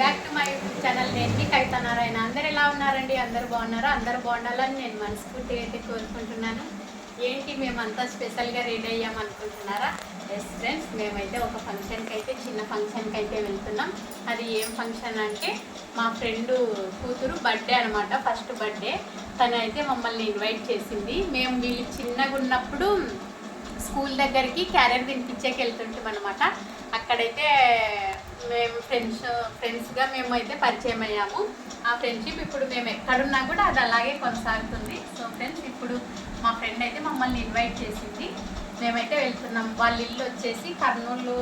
Back to my YouTube channel నేను మీ కవిత నారాయణ. అందరు ఎలా ఉన్నారండి? అందరు బాగున్నారా? అందరు బాగుండాలని నేను మనస్ఫూర్తిగా అయితే కోరుకుంటున్నాను. ఏంటి? మేమంతా స్పెషల్గా రెడీ అయ్యామనుకుంటున్నారా ఎస్ ఫ్రెండ్స్ మేమైతే ఒక ఫంక్షన్కి అయితే చిన్న ఫంక్షన్కి అయితే వెళ్తున్నాం. అది ఏం ఫంక్షన్ అంటే మా ఫ్రెండ్ కూతురు బర్త్డే అనమాట ఫస్ట్ బర్త్డే. తను అయితే మమ్మల్ని ఇన్వైట్ చేసింది. మేము వీళ్ళు చిన్నగా ఉన్నప్పుడు స్కూల్ దగ్గరికి క్యారియర్ తినిపించేకి వెళ్తుంటాం అనమాట అక్కడైతే మేము ఫ్రెండ్స్ ఫ్రెండ్స్గా మేము అయితే పరిచయం అయ్యాము. ఆ ఫ్రెండ్షిప్ ఇప్పుడు మేము ఎక్కడున్నా కూడా అది అలాగే కొనసాగుతుంది. సో ఫ్రెండ్స్ ఇప్పుడు మా ఫ్రెండ్ అయితే మమ్మల్ని ఇన్వైట్ చేసింది. మేమైతే వెళ్తున్నాం. వాళ్ళ ఇల్లు వచ్చేసి కర్నూలు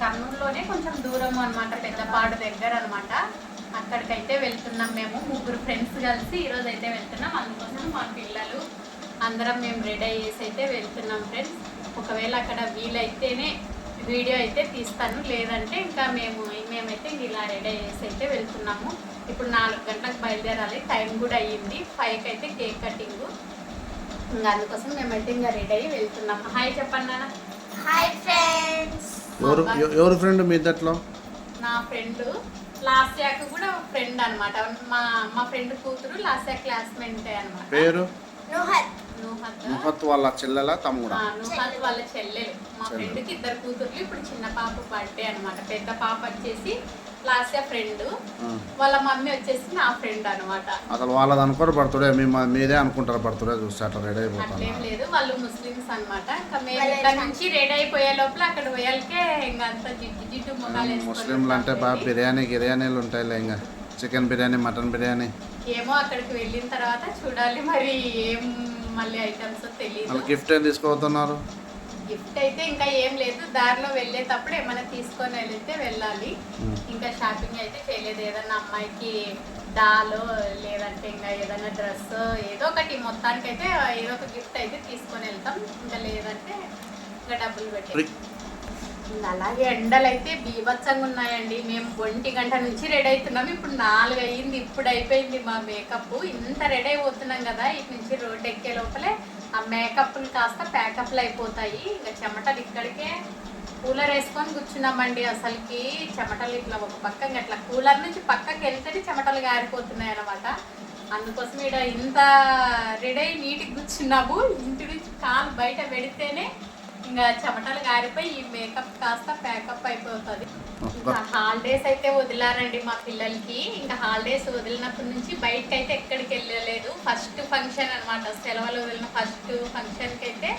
కర్నూలులోనే కొంచెం దూరం అనమాట పెద్దపాడు దగ్గర అనమాట అక్కడికైతే వెళ్తున్నాం మేము ముగ్గురు ఫ్రెండ్స్ కలిసి ఈరోజు అయితే వెళ్తున్నాం. అందుకోసం మా పిల్లలు అందరం మేము రెడీ అయ్యేసి అయితే వెళ్తున్నాం ఫ్రెండ్స్ ఒకవేళ అక్కడ వీలైతేనే వీడియో అయితే తీస్తాను. లేదంటే ఇంకా మేము మేమైతే ఇలా రెడీ అయ్యేసి అయితే వెళ్తున్నాము. ఇప్పుడు నాలుగు గంటలకు బయలుదేరాలి. టైం కూడా అయ్యింది. ఫైవ్కి అయితే కేక్ కటింగ్. ఇంకా అందుకోసం మేమైతే ఇంకా రెడీ అయ్యి వెళ్తున్నాము హాయ్ చెప్పండి నాన్న. Hi friends. ఎవరు ఎవ- ఎవరు ఫ్రెండ్ మీ ఇద్దట్లో నా ఫ్రెండ్. లాస్ట్ యాక్ కూడా ఫ్రెండ్ అన్నమాట. మా మా ఫ్రెండ్ కూతురు లాస్ట్ యాక్ క్లాస్మేట్ అనమాట పేరు? నుహత్ వాళ్ళ చెల్లెల తమ్ముడా? నూహత్ వాళ్ళ చెల్లెలు. మా. ఫ్రెండ్కి ఇద్దరు కూతుర్లు ఇప్పుడు చిన్న పాప బర్త్డే అన్నమాట. పెద్ద పాప వచ్చేసి లాస్ట్ ఫ్రెండ్. వాళ్ళ మమ్మీ వచ్చేసి నా ఫ్రెండ్ అన్నమాట. అసలు వాళ్ళది అనుకోరు పడుతుడే మీ మీదే అనుకుంటారు పడుతుడే చూస్తే అట్లా రెడీ అట్లేం అయిపోతాను లేదు వాళ్ళు ముస్లిమ్స్ అన్నమాట. ఇంకా మేము ఇక్కడ నుంచి రెడీ అయిపోయే లోపల అక్కడ పోయాలకే ఇంకా అంత జిడ్డు జిడ్డు వేసుకొని ముస్లింలు అంటే బాగా బిర్యానీ గిర్యానీలు ఉంటాయిలే ఇంకా. Chicken biryani mutton biryani. ఏమో అక్కడికి వెళ్ళిన తర్వాత చూడాలి మరి ఏం మళ్ళీ ఐటమ్స్ తెలియదు గిఫ్ట్ ఏం తీసుకోబోతున్నారు? గిఫ్ట్ అయితే ఇంకా ఏం లేదు. దారిలో వెళ్ళేటప్పుడు ఏమైనా తీసుకొని వెళ్తే వెళ్ళాలి. ఇంకా షాపింగ్ అయితే చేయలేదు. ఏదన్నా అమ్మాయికి డాలో లేదంటే ఇంకా ఏదైనా డ్రెస్ ఏదో ఒకటి. మొత్తానికి అయితే ఏదో ఒక గిఫ్ట్ అయితే తీసుకొని వెళ్తాం. ఇంకా లేదంటే ఇంకా డబ్బులు పెట్టి అలాగే ఎండలు అయితే బీభత్సంగా ఉన్నాయండి. మేము ఒంటి గంట నుంచి రెడీ అవుతున్నాం. ఇప్పుడు నాలుగు అయ్యింది. ఇప్పుడు అయిపోయింది మా మేకప్. ఇంత రెడీ అయిపోతున్నాం కదా ఇటు నుంచి రోడ్ ఎక్కే లోపలే ఆ మేకప్లు కాస్త ప్యాకప్లు అయిపోతాయి. ఇంకా చెమటలు ఇక్కడికే కూలర్ వేసుకొని కూర్చున్నామండి అసలుకి. చెమటలు ఇట్లా ఒక పక్కకి అట్లా కూలర్ నుంచి పక్కకి వెళ్తేనే చెమటలు గారిపోతున్నాయి అనమాట అందుకోసం ఇక్కడ ఇంత రెడీ అయి నీటికి కూర్చున్నాము. ఇంటి నుంచి కాలు బయట పెడితేనే ఇంకా చెమటలు గారిపోయి ఈ మేకప్ కాస్త ప్యాకప్ అయిపోతుంది. ఇంకా హాలిడేస్ అయితే వదిలారండి మా పిల్లలకి. ఇంకా హాలిడేస్ వదిలినప్పటి నుంచి బయటకి అయితే ఎక్కడికి వెళ్ళలేదు. ఫస్ట్ ఫంక్షన్ అన్నమాట. సెలవులు వదిలిన ఫస్ట్ ఫంక్షన్కి అయితే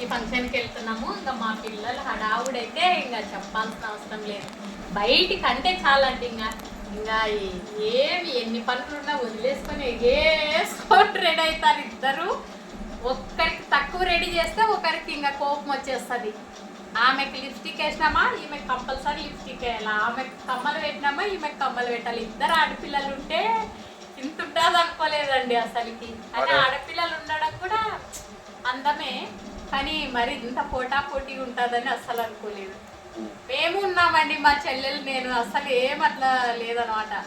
ఈ ఫంక్షన్కి వెళ్తున్నాము. ఇంకా మా పిల్లలు హడావుడైతే ఇంకా చెప్పాల్సిన అవసరం లేదు. బయటికి అంటే చాలండి ఇంకా. ఇంకా ఏమి ఎన్ని పనులు ఉన్నా వదిలేసుకొని ఎగేసుకొని రెడీ అవుతారు ఇద్దరు. ఒక్కరికి తక్కువ రెడీ చేస్తే ఒకరికి ఇంకా కోపం వచ్చేస్తుంది. ఆమెకి లిప్స్టిక్ వేసినామా ఈమెకి కంపల్సరీ లిప్స్టిక్ వేయాలి? ఆమెకి కమ్మలు పెట్టినామా ఈమెకి కమ్మలు పెట్టాలి? ఇద్దరు ఆడపిల్లలు ఉంటే ఇంత ఉంటుంది అనుకోలేదండి అసలుకి. అని ఆడపిల్లలు ఉండడం కూడా అందమే కానీ మరి ఇంత పోటా పోటీ ఉంటుందని అస్సలు అనుకోలేదు. మేము ఉన్నామండి మా చెల్లెలు నేను అసలు ఏం అట్లా లేదనమాట.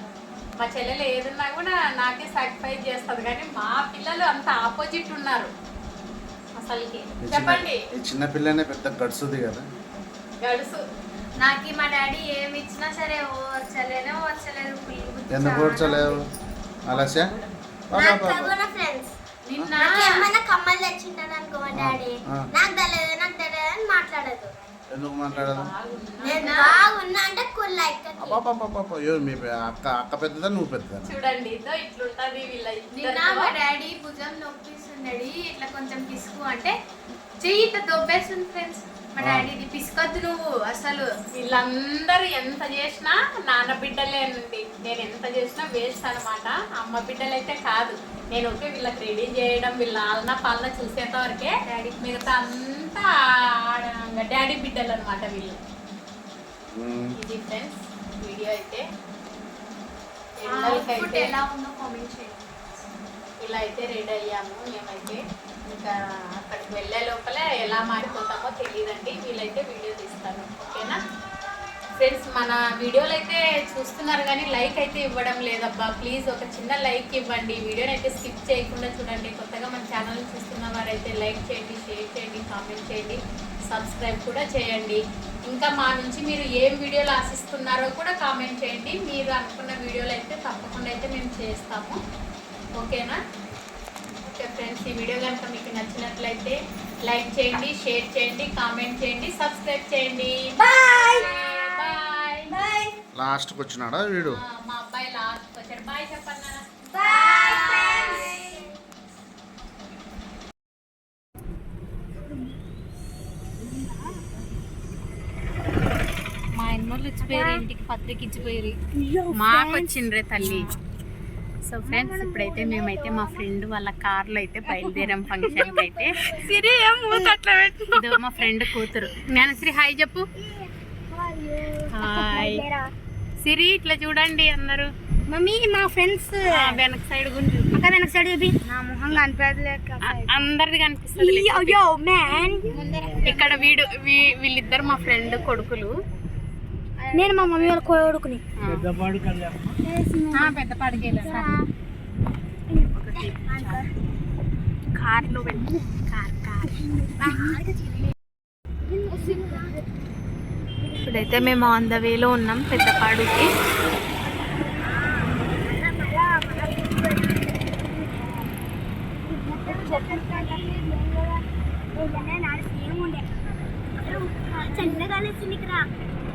మా చెల్లెలు ఏదున్నా కూడా నాకే సాటిస్ఫై చేస్తుంది. కానీ మా పిల్లలు అంత ఆపోజిట్ ఉన్నారు. అసలుకి. చెప్పండి. ఈ చిన్న పిల్లనే పెద్ద గడుస్తుంది కదా. గడుసు. నాకు మా డాడీ ఏమి ఇచ్చినా సరే ఓర్చలేనే ఓర్చలేదు. ఎందుకు నిన్న? నాకు ఏమైనా కమ్మలు తెచ్చింటాడు అనుకో మా డాడీ. నాకు తెలియదు నాకు తెలియదు అని మాట్లాడదు. ఎందుకు మాట్లాడదు? నేను బాగున్నా అంటే అబ్బాబ్బాబ్బా ఎవరు మీ అక్క అక్క పెద్దదా నువ్వు పెద్దదా చూడండి ఇదో ఇట్లుంటది వీళ్ళ నిన్న మా. డాడీ భుజం నొప్పిస్తున్నాడు ఇట్లా కొంచెం పిసుకు అంటే చెయ్యి ఇట్లా దొబ్బేస్తుంది ఫ్రెండ్స్. మా. డాడీది పిసుకొద్దు నువ్వు అసలు. వీళ్ళందరూ ఎంత చేసినా నాన్న బిడ్డలేనండి. నేను ఎంత చేసినా వేస్ట్ అనమాట అమ్మ బిడ్డలైతే కాదు. నేను ఓకే వీళ్ళకి రెడీ చేయడం వీళ్ళ ఆలన పాలన చూసేంత వరకే డాడీ. మిగతా అంతా ఆడ- డాడీ బిడ్డలు అనమాట వీళ్ళు. ఇది ఫ్రెండ్స్ వీడియో అయితే. ఎండలకైతే ఎలా ఉందో కామెంట్ చేయండి. ఇలా అయితే రెడీ అయ్యాము మేమైతే ఇంకా అక్కడికి వెళ్ళే లోపల ఎలా మారిపోతామో తెలియదండి. వీలైతే వీడియో తీస్తాను ఓకేనా? ఫ్రెండ్స్ మన వీడియోలు అయితే చూస్తున్నారు కానీ లైక్ అయితే ఇవ్వడం లేదబ్బా. ప్లీజ్ ఒక చిన్న లైక్ ఇవ్వండి. వీడియోని అయితే స్కిప్ చేయకుండా చూడండి. కొత్తగా మన ఛానల్ చూస్తున్న వారైతే లైక్ చేయండి షేర్ చేయండి కామెంట్ చేయండి సబ్స్క్రైబ్ కూడా చేయండి. ఇంకా మా నుంచి మీరు ఏం వీడియోలు ఆశిస్తున్నారో కూడా కామెంట్ చేయండి. మీరు అనుకున్న వీడియోలు అయితే తప్పకుండా అయితే మేము చేస్తాము. ఓకేనా? ఓకే ఫ్రెండ్స్ ఈ వీడియో కనుక మీకు నచ్చినట్లయితే లైక్ చేయండి షేర్ చేయండి కామెంట్ చేయండి సబ్స్క్రైబ్ చేయండి. బాయ్! లాస్ట్కి వచ్చినాడా వీడు? మా అబ్బాయి లాస్ట్ వచ్చాడు. బాయ్ చెప్పండి నాన్న. బాయ్ ఫ్రెండ్స్ ఇచ్చిపోయారు ఇంటికి పత్రిక ఇచ్చిపోయారు మాకు వచ్చిండ్రే తల్లి. సో ఫ్రెండ్స్ ఇప్పుడైతే మేమైతే మా ఫ్రెండ్ వాళ్ళ కార్లో అయితే బయలుదేరాం ఫంక్షన్కి అయితే. సిరి ఇదో మా ఫ్రెండ్ కూతురు. జ్ఞానశ్రీ హాయ్ చెప్పు. హాయ్. సిరి ఇట్లా చూడండి అందరూ. మమ్మీ మా ఫ్రెండ్స్. వెనక సైడ్ గుంజు అక్క వెనక సైడ్ చూపి. నా మొహం కనిపించలేక అందరిది కనిపిస్తుంది. ఇక్కడ వీడు వీళ్ళిద్దరు మా ఫ్రెండ్ కొడుకులు. నేను మా మమ్మీ వాళ్ళ కొడుకుని ఆ, పెద్ద పడిగేలా కార్లో వెళ్ళి కార్ కార్ ఇప్పుడైతే మేము ఆన్ ద వేలో ఉన్నాం పెద్దపాడుకి.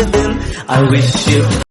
I wish you